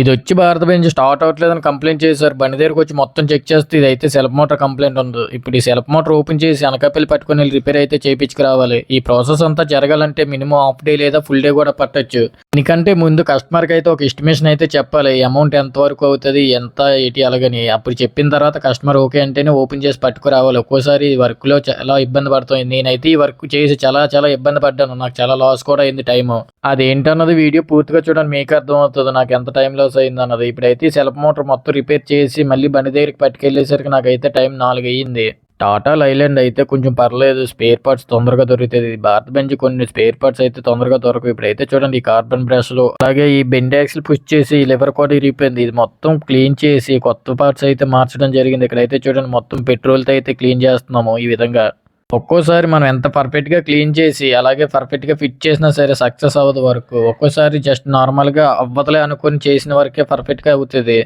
ఇది వచ్చి భారత బెంచ్ స్టార్ట్ అవ్వట్లేదని కంప్లైంట్ చేశారు. బండి దగ్గరకు వచ్చి మొత్తం చెక్ చేస్తే ఇది అయితే సెల్ఫ్ మోటార్ కంప్లైంట్ ఉంది. ఇప్పుడు ఈ సెల్ఫ్ మోటార్ ఓపెన్ చేసి అనకాపల్లి పట్టుకొని వెళ్ళి రిపేర్ అయితే చేయించుకురావాలి ఈ ప్రాసెస్ అంతా జరగాలంటే మినిమం హాఫ్ డే లేదా ఫుల్ డే కూడా పట్టొచ్చు. దీనికంటే ముందు కస్టమర్కి అయితే ఒక ఎస్టిమేషన్ అయితే చెప్పాలి. అమౌంట్ ఎంత వరకు అవుతుంది ఎంత ఏంటి అలాగని. అప్పుడు చెప్పిన తర్వాత కస్టమర్ ఓకే అంటేనే ఓపెన్ చేసి పట్టుకురావాలి. ఒక్కోసారి వర్క్లో చాలా ఇబ్బంది పడుతుంది. నేనైతే ఈ వర్క్ చేసి చాలా చాలా ఇబ్బంది పడ్డాను. నాకు చాలా లాస్ కూడా అయింది టైం అదేంటన్నది వీడియో పూర్తిగా చూడండి. మీకు అర్థమవుతుంది. నాకు ఎంత టైంలో లాస్ అయింది అన్నది ఇప్పుడైతే సెల్ఫ్ మోటార్ మొత్తం రిపేర్ చేసి మళ్ళీ బండి దగ్గరికి పట్టుకెళ్ళేసరికి నాకైతే టైం నాలుగు అయ్యింది. టాటా లైలాండ్ అయితే కొంచెం పర్లేదు. స్పేర్ పార్ట్స్ తొందరగా దొరుకుతుంది భారత్ బెంచ్ కొన్ని స్పేర్ పార్ట్స్ అయితే తొందరగా దొరకవు. ఇప్పుడైతే చూడండి ఈ కార్బన్ బ్రష్లు. అలాగే ఈ బెండ్ పుష్ చేసి లివర్ కూడా ఇరిగిపోయింది. ఇది మొత్తం క్లీన్ చేసి కొత్త పార్ట్స్ అయితే మార్చడం జరిగింది. ఇక్కడైతే చూడండి మొత్తం పెట్రోల్తో అయితే క్లీన్ చేస్తున్నాము ఈ విధంగా. ఒక్కోసారి మనం ఎంత పర్ఫెక్ట్గా క్లీన్ చేసి అలాగే పర్ఫెక్ట్గా ఫిట్ చేసినా సరే సక్సెస్ అవ్వదు వరకు. ఒక్కోసారి జస్ట్ నార్మల్గా అవ్వదులే అనుకొని చేసిన వరకే పర్ఫెక్ట్గా అవుతుంది.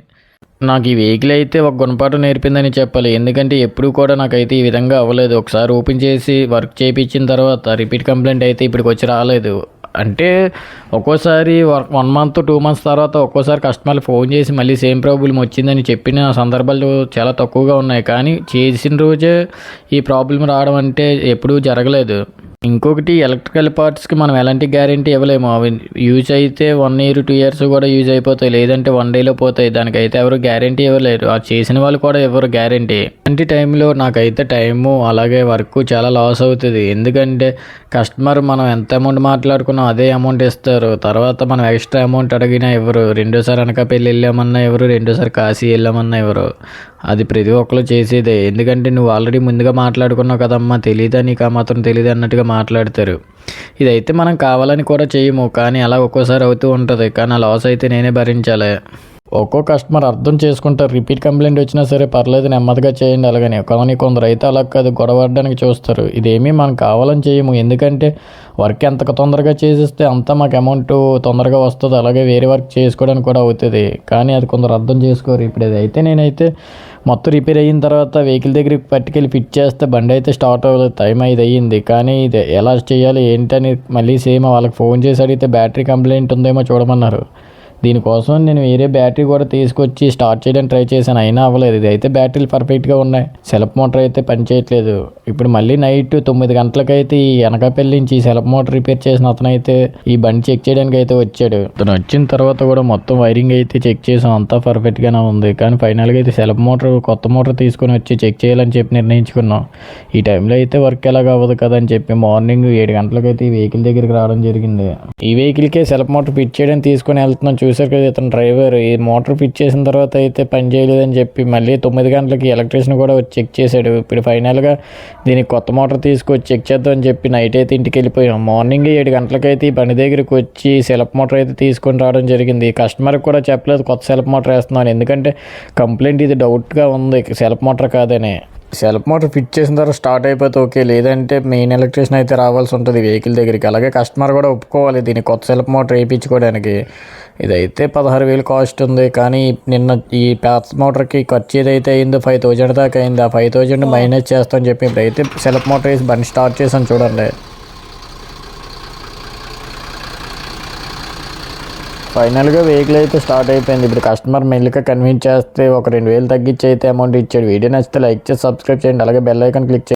నాకు ఈ వెహికల్ అయితే ఒక గుణపాఠం నేర్పిందని చెప్పాలి. ఎందుకంటే ఎప్పుడు కూడా నాకైతే ఈ విధంగా అవ్వలేదు. ఒకసారి ఓపెన్ చేసి వర్క్ చేయించిన తర్వాత రిపీట్ కంప్లైంట్ అయితే ఇప్పటికి వచ్చి రాలేదు. అంటే ఒక్కోసారి వన్ మంత్ టూ మంత్స్ తర్వాత ఒక్కోసారి కస్టమర్లు ఫోన్ చేసి మళ్ళీ సేమ్ ప్రాబ్లం వచ్చిందని చెప్పిన సందర్భాలు చాలా తక్కువగా ఉన్నాయి. కానీ చేసిన రోజే ఈ ప్రాబ్లం రావడం అంటే ఎప్పుడూ జరగలేదు. ఇంకొకటి ఎలక్ట్రికల్ పార్ట్స్కి మనం ఎలాంటి గ్యారంటీ ఇవ్వలేము. అవి యూజ్ అయితే వన్ ఇయర్ టూ ఇయర్స్ కూడా యూజ్ అయిపోతాయి. లేదంటే వన్ డేలో పోతాయి. దానికైతే ఎవరు గ్యారంటీ ఇవ్వలేరు. ఆ చేసిన వాళ్ళు కూడా ఎవరు గ్యారంటీ? అలాంటి టైంలో నాకైతే టైము అలాగే వర్క్ చాలా లాస్ అవుతుంది. ఎందుకంటే కస్టమర్ మనం ఎంత అమౌంట్ మాట్లాడుకున్నాం అదే అమౌంట్ ఇస్తారు. తర్వాత మనం ఎక్స్ట్రా అమౌంట్ అడిగినా ఎవరు? రెండోసారి అనకాపల్లి వెళ్ళామన్నా ఎవరు? రెండోసారి కాశీ వెళ్ళామన్నా ఎవరు? అది ప్రతి ఒక్కరు చేసేదే. ఎందుకంటే నువ్వు ఆల్రెడీ ముందుగా మాట్లాడుకున్నావు కదమ్మా. తెలియదా నీకు ఆ మాత్రం తెలియదు అన్నట్టుగా మాట్లాడతారు. ఇదైతే మనం కావాలని కూడా చేయము. కానీ అలా ఒక్కోసారి అవుతూ ఉంటుంది. కానీ ఆ లాస్ అయితే నేనే భరించాలి. ఒక్కో కస్టమర్ అర్థం చేసుకుంటారు రిపీట్ కంప్లైంట్ వచ్చినా సరే పర్లేదు నెమ్మదిగా చేయండి అలాగని. కానీ కొందరు అయితే అలా కాదు గొడవడడానికి చూస్తారు. ఇదేమీ మనం కావాలని చేయము. ఎందుకంటే వర్క్ ఎంత తొందరగా చేసేస్తే అంత మాకు అమౌంట్ తొందరగా వస్తుంది. అలాగే వేరే వర్క్ చేసుకోవడానికి కూడా అవుతుంది. కానీ అది కొందరు అర్థం చేసుకోరు. ఇప్పుడు ఇది అయితే నేనైతే మొత్తం రిపేర్ అయిన తర్వాత వెహికల్ దగ్గరికి పట్టుకెళ్ళి ఫిట్ చేస్తే బండి అయితే స్టార్ట్ అవ్వలేదు టైం అయితే అయ్యింది. కానీ ఇది ఎలా చేయాలి ఏంటని మళ్ళీ సేమ్ వాళ్ళకి ఫోన్ చేసి అడిగితే బ్యాటరీ కంప్లైంట్ ఉందేమో చూడమన్నారు. దీనికోసం నేను వేరే బ్యాటరీ కూడా తీసుకొచ్చి స్టార్ట్ చేయడానికి ట్రై చేశాను. అయినా అవ్వలేదు. ఇది అయితే బ్యాటరీలు పర్ఫెక్ట్గా ఉన్నాయి. సెల్ఫ్ మోటార్ అయితే పనిచేయట్లేదు ఇప్పుడు మళ్ళీ నైట్ తొమ్మిది గంటలకైతే ఈ వెనకపల్లి నుంచి సెల్ఫ్ మోటార్ రిపేర్ చేసిన అతను అయితే ఈ బండి చెక్ చేయడానికి అయితే వచ్చాడు. అతను వచ్చిన తర్వాత కూడా మొత్తం వైరింగ్ అయితే చెక్ చేసాం. అంతా పర్ఫెక్ట్గానే ఉంది. కానీ ఫైనల్గా అయితే సెల్ఫ్ మోటార్ కొత్త మోటార్ తీసుకొని వచ్చి చెక్ చేయాలని చెప్పి నిర్ణయించుకున్నాం. ఈ టైంలో అయితే వర్క్ ఎలాగ అవ్వదు కదా అని చెప్పి మార్నింగ్ ఏడు గంటలకైతే ఈ వెహికల్ దగ్గరికి రావడం జరిగింది. ఈ వెహికల్కే సెల్ఫ్ మోటార్ ఫిట్ చేయడానికి తీసుకొని వెళ్తున్నాం. చూసారు కదా ఇతను డ్రైవర్. ఈ మోటార్ ఫిట్ చేసిన తర్వాత అయితే పని చేయలేదని చెప్పి మళ్ళీ తొమ్మిది గంటలకి ఎలక్ట్రీషియన్ కూడా వచ్చి చెక్ చేశాడు. ఇప్పుడు ఫైనల్గా దీనికి కొత్త మోటార్ తీసుకొచ్చి చెక్ చేద్దామని చెప్పి నైట్ అయితే ఇంటికి వెళ్ళిపోయాం మార్నింగ్ ఏడు గంటలకైతే ఈ బండి దగ్గరికి వచ్చి సెల్ఫ్ మోటార్ అయితే తీసుకొని రావడం జరిగింది. కస్టమర్కి కూడా చెప్పలేదు కొత్త సెల్ఫ్ మోటార్ వేస్తున్నాను. ఎందుకంటే కంప్లైంట్ ఇది డౌట్గా ఉంది. సెల్ఫ్ మోటార్ కాదని. సెల్ఫ్ మోటార్ ఫిట్ చేసిన తర్వాత స్టార్ట్ అయిపోతే ఓకే లేదంటే మెయిన్ ఎలక్ట్రీషియన్ అయితే రావాల్సి ఉంటుంది వెహికల్ దగ్గరికి. అలాగే కస్టమర్ కూడా ఒప్పుకోవాలి దీన్ని కొత్త సెల్ఫ్ మోటార్ వేయించుకోవడానికి. ఇదైతే పదహారు వేలు కాస్ట్ ఉంది కానీ నిన్న ఈ పాత మోటార్కి ఖర్చు ఏదైతే అయిందో ఫైవ్ థౌజండ్ దాకా అయింది. ఆ ఫైవ్ థౌజండ్ మైనస్ చేస్తామని చెప్పి ఇప్పుడైతే సెల్ఫ్ మోటార్ వేసి బండి స్టార్ట్ చేసాను చూడండి. ఫైనల్గా వెహికల్ అయితే స్టార్ట్ అయిపోయింది. ఇప్పుడు కస్టమర్ మెల్లిగా కన్విన్స్ చేస్తే ఒక రెండు వేలు తగ్గించి అయితే అమౌంట్ ఇచ్చాడు. వీడియో నచ్చితే లైక్ చేసి సబ్స్క్రైబ్ చేయండి. అలాగే బెల్ ఐకాన్ క్లిక్ చేయండి.